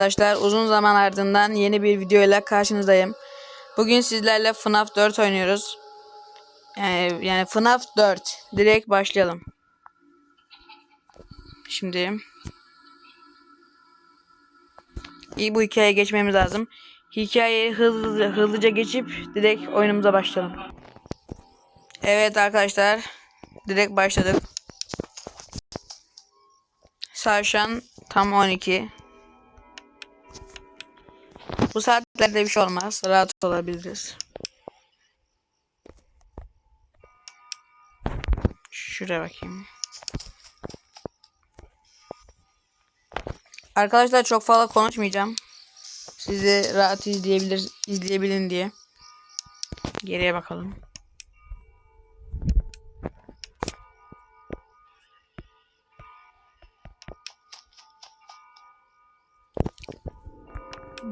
Arkadaşlar uzun zaman ardından yeni bir video ile karşınızdayım. Bugün sizlerle FNAF 4 oynuyoruz. Yani, yani FNAF 4. Direkt başlayalım. Şimdi iyi bu hikayeye geçmemiz lazım. Hikayeyi hızlı, hızlıca geçip direkt oyunumuza başlayalım. Evet arkadaşlar. Direkt başladık. Saat şu an tam 12. Bu saatlerde bir şey olmaz. Rahat olabiliriz. Şuraya bakayım. Arkadaşlar çok fazla konuşmayacağım. Sizi rahat izleyebilir izleyebilin diye. Geriye bakalım.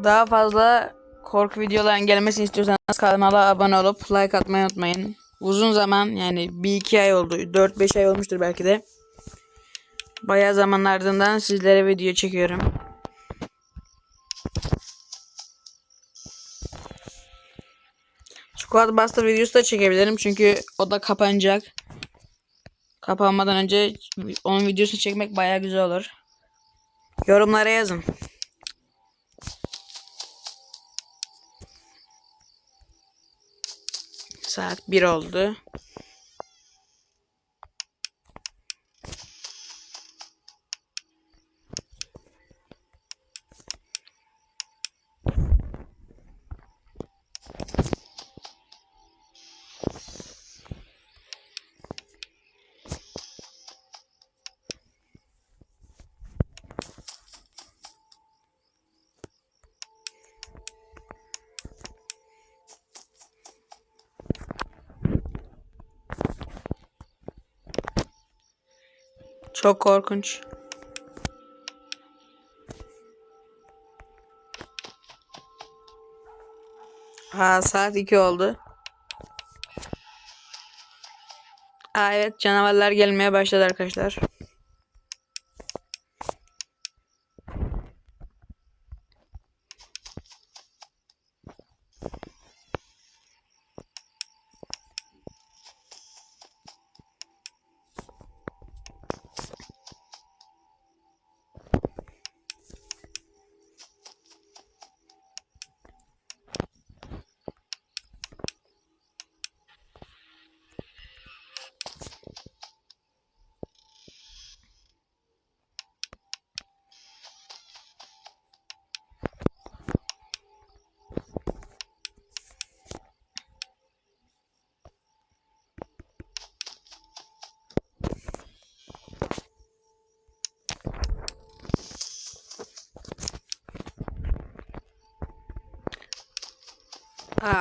Daha fazla korku videolarının gelmesini istiyorsanız kanala abone olup like atmayı unutmayın. Uzun zaman yani bir iki ay oldu. 4-5 ay olmuştur belki de. Bayağı zaman ardından sizlere video çekiyorum. Squad Buster videosu da çekebilirim çünkü o da kapanacak. Kapanmadan önce onun videosunu çekmek bayağı güzel olur. Yorumlara yazın. Saat 1 oldu. Çok korkunç. Ha saat 2 oldu. Aa, evet canavarlar gelmeye başladı arkadaşlar.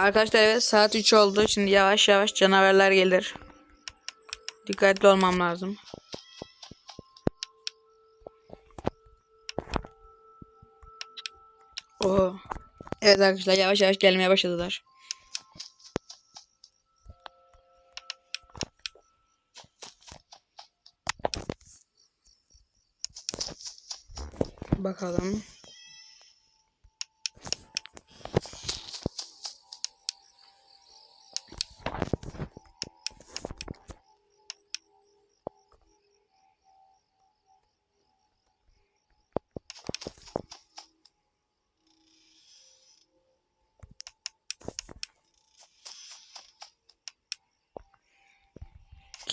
Arkadaşlar evet saat 3 oldu. Şimdi yavaş yavaş canavarlar gelir. Dikkatli olmam lazım. Oo. Evet arkadaşlar yavaş yavaş gelmeye başladılar. Bakalım.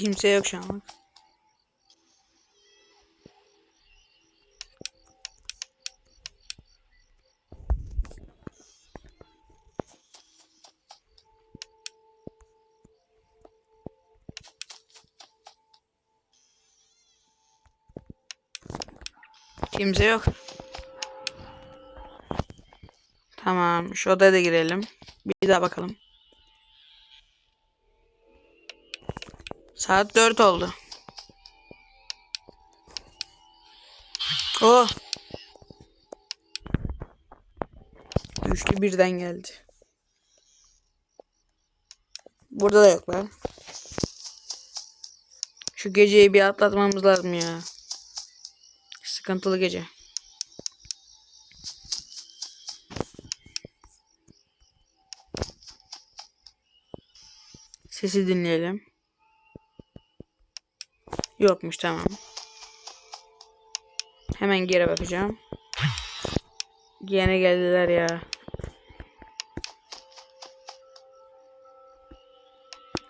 Kimse yok şu an. Kimse yok. Tamam. Şu odaya da girelim. Bir daha bakalım. Saat 4 oldu. Oh. Üçlü birden geldi. Burada da yok lan. Şu geceyi bir atlatmamız lazım ya. Sıkıntılı gece. Sesi dinleyelim. Yokmuş tamam. Hemen geri bakacağım. Yine geldiler ya.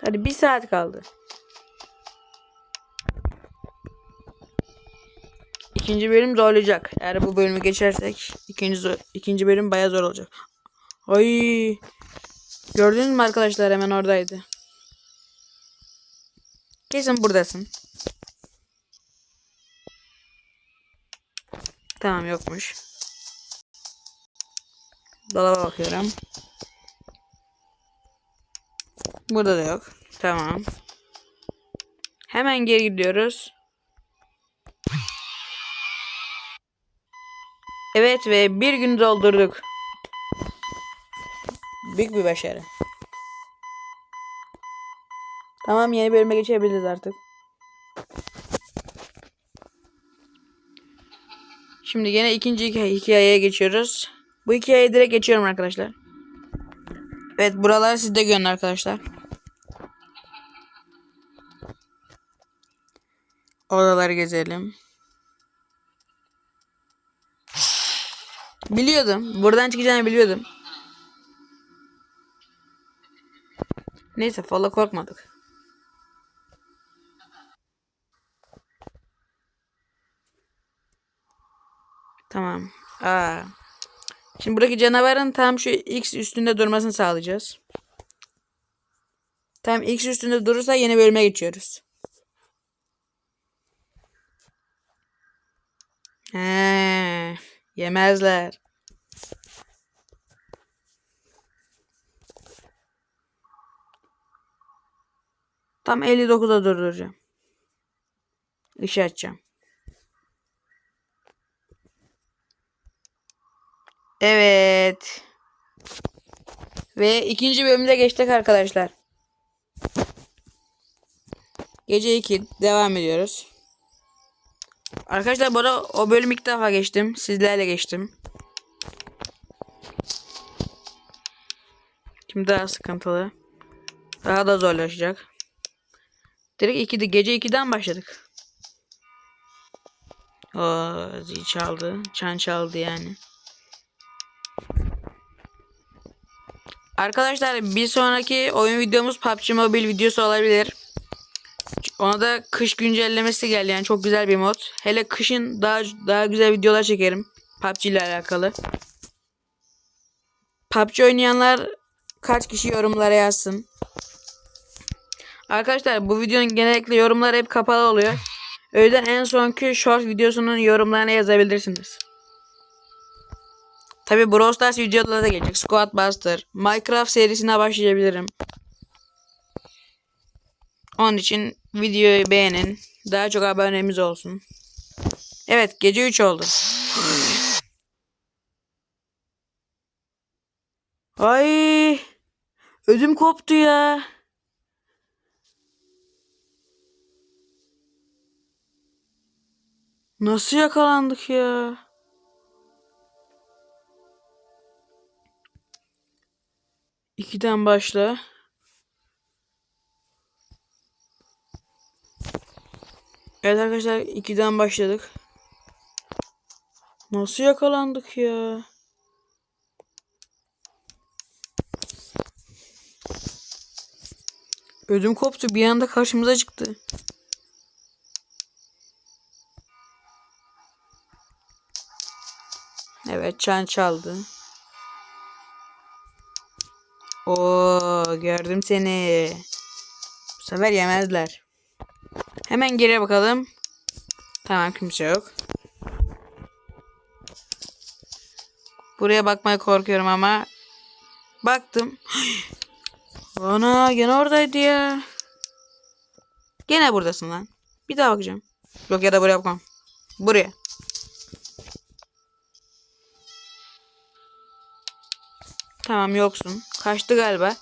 Hadi bir saat kaldı. İkinci bölüm zorlayacak. Eğer bu bölümü geçersek ikinci zor- ikinci bölüm bayağı zor olacak. Ay. Gördünüz mü arkadaşlar hemen oradaydı. Kesin buradasın. Tamam yokmuş. Dolaba bakıyorum. Burada da yok. Tamam. Hemen geri gidiyoruz. Evet ve bir gün doldurduk. Büyük bir başarı. Tamam yeni bölüme geçebiliriz artık. Şimdi yine ikinci hikaye- hikayeye geçiyoruz. Bu hikayeye direkt geçiyorum arkadaşlar. Evet buraları siz de görün arkadaşlar. Oraları gezelim. Biliyordum. Buradan çıkacağını biliyordum. Neyse fazla korkmadık. Tamam. Aa. Şimdi buradaki canavarın tam şu X üstünde durmasını sağlayacağız. Tam X üstünde durursa yeni bölüme geçiyoruz. He, yemezler. Tam 59'a durduracağım. Işığı açacağım. Evet. Ve ikinci bölümde geçtik arkadaşlar. Gece 2 devam ediyoruz. Arkadaşlar arada o bölüm ilk defa geçtim. Sizlerle geçtim. Şimdi daha sıkıntılı. Daha da zorlaşacak. Direkt 2'de gece 2'den başladık. Oo, zil çaldı. Çan çaldı yani. Arkadaşlar bir sonraki oyun videomuz PUBG Mobile videosu olabilir. Ona da kış güncellemesi geldi yani çok güzel bir mod. Hele kışın daha daha güzel videolar çekerim PUBG ile alakalı. PUBG oynayanlar kaç kişi yorumlara yazsın. Arkadaşlar bu videonun genellikle yorumları hep kapalı oluyor. O en sonki short videosunun yorumlarına yazabilirsiniz. Tabi Brawl Stars videoları da gelecek. Squad Buster. Minecraft serisine başlayabilirim. Onun için videoyu beğenin. Daha çok abonemiz olsun. Evet gece 3 oldu. Ay ödüm koptu ya. Nasıl yakalandık ya? İkiden başla. Evet arkadaşlar ikiden başladık. Nasıl yakalandık ya? Ödüm koptu bir anda karşımıza çıktı. Evet çan çaldı. Oo gördüm seni. Bu sefer yemezler. Hemen geriye bakalım. Tamam kimse yok. Buraya bakmaya korkuyorum ama baktım. Ana gene oradaydı ya. Gene buradasın lan. Bir daha bakacağım. Yok ya da buraya bakmam. Buraya. Tamam yoksun. Kaçtı galiba.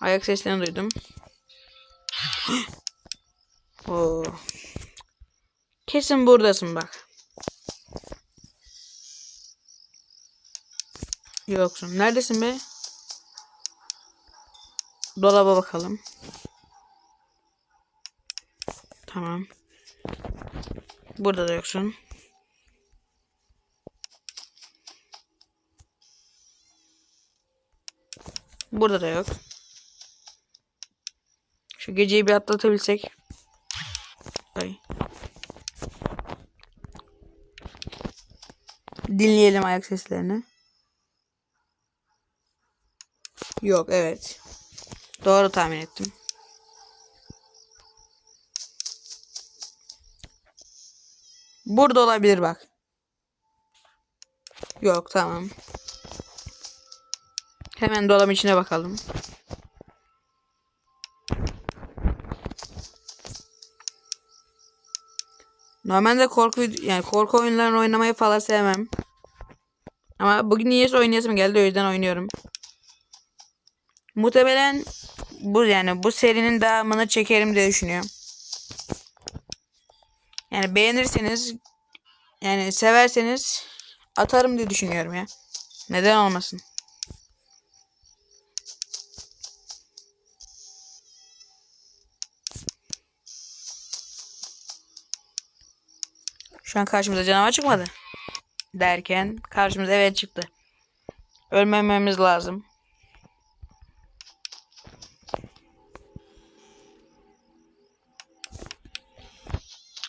Ayak seslerini duydum. Oo. Kesin buradasın bak. Yoksun. Neredesin be? Dolaba bakalım. Tamam. Burada da yoksun. Burada da yok. Şu geceyi bir atlatabilsek. Ay. Dinleyelim ayak seslerini. Yok evet. Doğru tahmin ettim. Burada olabilir bak. Yok tamam. Hemen dolabın içine bakalım. Normalde korku yani korku oyunlarını oynamayı falan sevmem. Ama bugün niyeyse oynayasım geldi o yüzden oynuyorum. Muhtemelen bu yani bu serinin devamını çekerim diye düşünüyorum. Yani beğenirseniz yani severseniz atarım diye düşünüyorum ya. Neden olmasın? Şu an karşımıza canavar çıkmadı. Derken karşımıza evet çıktı. Ölmememiz lazım.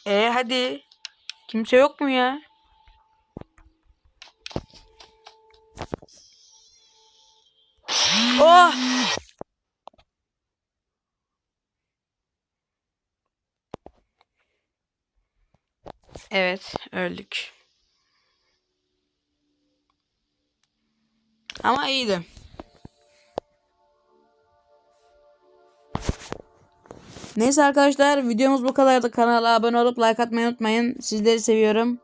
E hadi. Kimse yok mu ya? Oh! Evet, öldük. Ama iyiydi. Neyse arkadaşlar videomuz bu kadardı. Kanala abone olup like atmayı unutmayın. Sizleri seviyorum.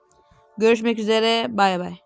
Görüşmek üzere. Bay bay.